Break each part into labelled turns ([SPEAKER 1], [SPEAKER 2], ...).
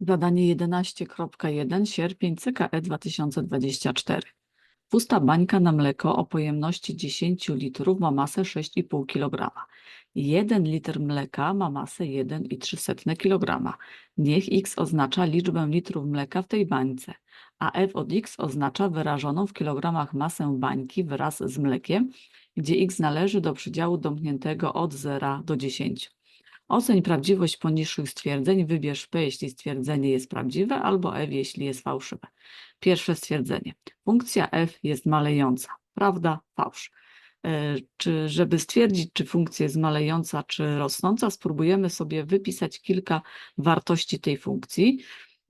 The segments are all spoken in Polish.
[SPEAKER 1] Zadanie 11.1 sierpień CKE 2024. Pusta bańka na mleko o pojemności 10 litrów ma masę 6,5 kg. 1 litr mleka ma masę 1,3 kg. Niech x oznacza liczbę litrów mleka w tej bańce, a f od x oznacza wyrażoną w kilogramach masę bańki wraz z mlekiem, gdzie x należy do przedziału domkniętego od 0 do 10. Oceń prawdziwość poniższych stwierdzeń, wybierz P, jeśli stwierdzenie jest prawdziwe, albo F, jeśli jest fałszywe. Pierwsze stwierdzenie. Funkcja f jest malejąca. Prawda? Fałsz. E, Czy, żeby stwierdzić, czy funkcja jest malejąca, czy rosnąca, spróbujemy sobie wypisać kilka wartości tej funkcji.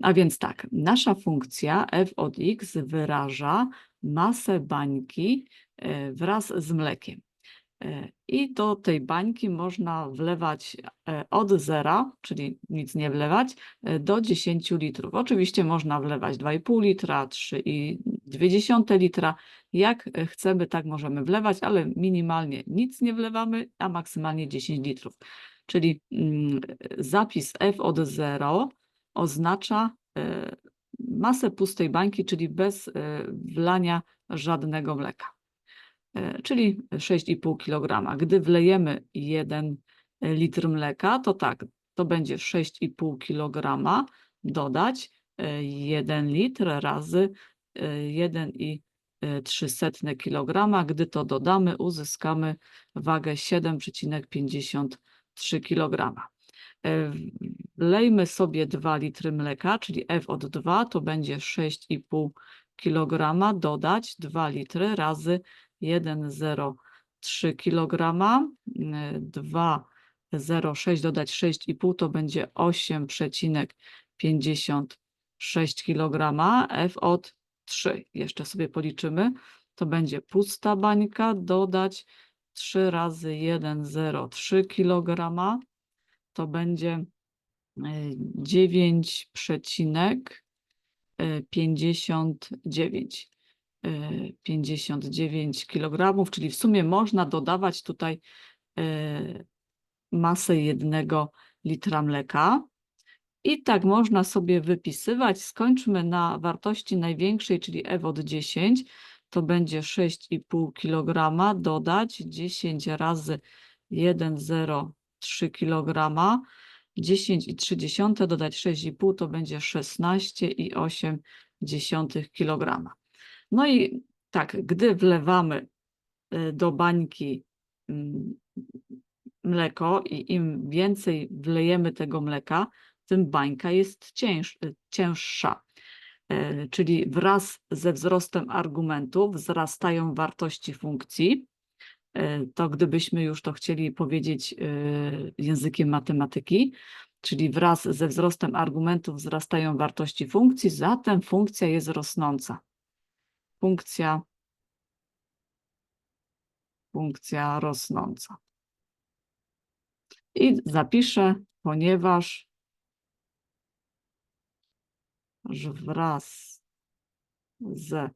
[SPEAKER 1] A więc tak, nasza funkcja f od x wyraża masę bańki e, wraz z mlekiem. E, I do tej bańki można wlewać e, od zera, czyli nic nie wlewać, e, do 10 litrów. Oczywiście można wlewać 2,5 litra, 3,2 litra. Jak chcemy, tak możemy wlewać, ale minimalnie nic nie wlewamy, a maksymalnie 10 litrów. Czyli mm, zapis f od 0 oznacza masę pustej bańki, czyli bez wlania żadnego mleka. E, czyli 6,5 kg. Gdy wlejemy 1 litr mleka, to tak, to będzie 6,5 kg dodać 1 litr razy 1,3 kg. Gdy to dodamy, uzyskamy wagę 7,53 kg. E, wlejmy sobie 2 litry mleka, czyli F od 2 to będzie 6,5 kg dodać 2 litry razy 1,03 kg, 2,06 dodać 6,5 to będzie 8,56 kg, F od 3. Jeszcze sobie policzymy. To będzie pusta bańka, dodać 3 razy 1,03 kg, to będzie 9,59 59 kg, czyli w sumie można dodawać tutaj e, masę jednego litra mleka. I tak można sobie wypisywać. Skończmy na wartości największej, czyli F od 10. To będzie 6,5 kg dodać 10 razy 1,03 kg. 10,3 dodać 6,5 to będzie 16,8 kg. No i tak, gdy wlewamy y, do bańki mm, mleko i im więcej wlejemy tego mleka, tym bańka jest y, cięższa. E, czyli wraz ze wzrostem argumentów wzrastają wartości funkcji. To gdybyśmy już to chcieli powiedzieć y, językiem matematyki, czyli wraz ze wzrostem argumentów wzrastają wartości funkcji, zatem funkcja jest rosnąca funkcja, funkcja rosnąca. I zapiszę, ponieważ wraz ze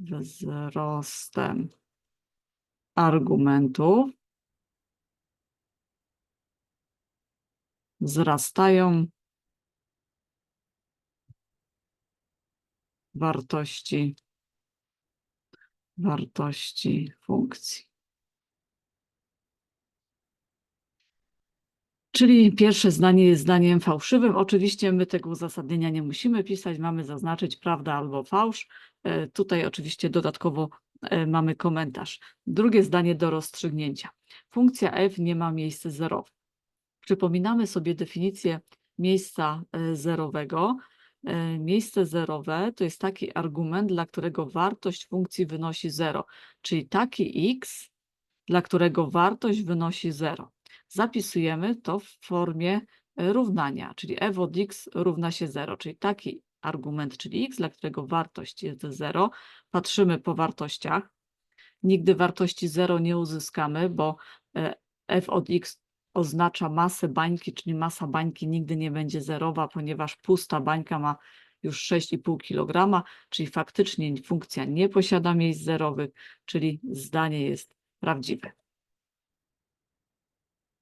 [SPEAKER 1] wzrostem argumentów wzrastają wartości wartości funkcji. Czyli pierwsze zdanie jest zdaniem fałszywym. Oczywiście my tego uzasadnienia nie musimy pisać, mamy zaznaczyć prawda albo fałsz. E, tutaj oczywiście dodatkowo e, mamy komentarz. Drugie zdanie do rozstrzygnięcia. Funkcja f nie ma miejsca zerowych. Przypominamy sobie definicję miejsca e, zerowego. E, miejsce zerowe to jest taki argument, dla którego wartość funkcji wynosi 0, czyli taki x, dla którego wartość wynosi 0. Zapisujemy to w formie e, równania, czyli f od x równa się 0, czyli taki argument, czyli x, dla którego wartość jest 0. Patrzymy po wartościach. Nigdy wartości 0 nie uzyskamy, bo e, f od x oznacza masę bańki, czyli masa bańki nigdy nie będzie zerowa, ponieważ pusta bańka ma już 6,5 kg, czyli faktycznie funkcja nie posiada miejsc zerowych, czyli zdanie jest prawdziwe.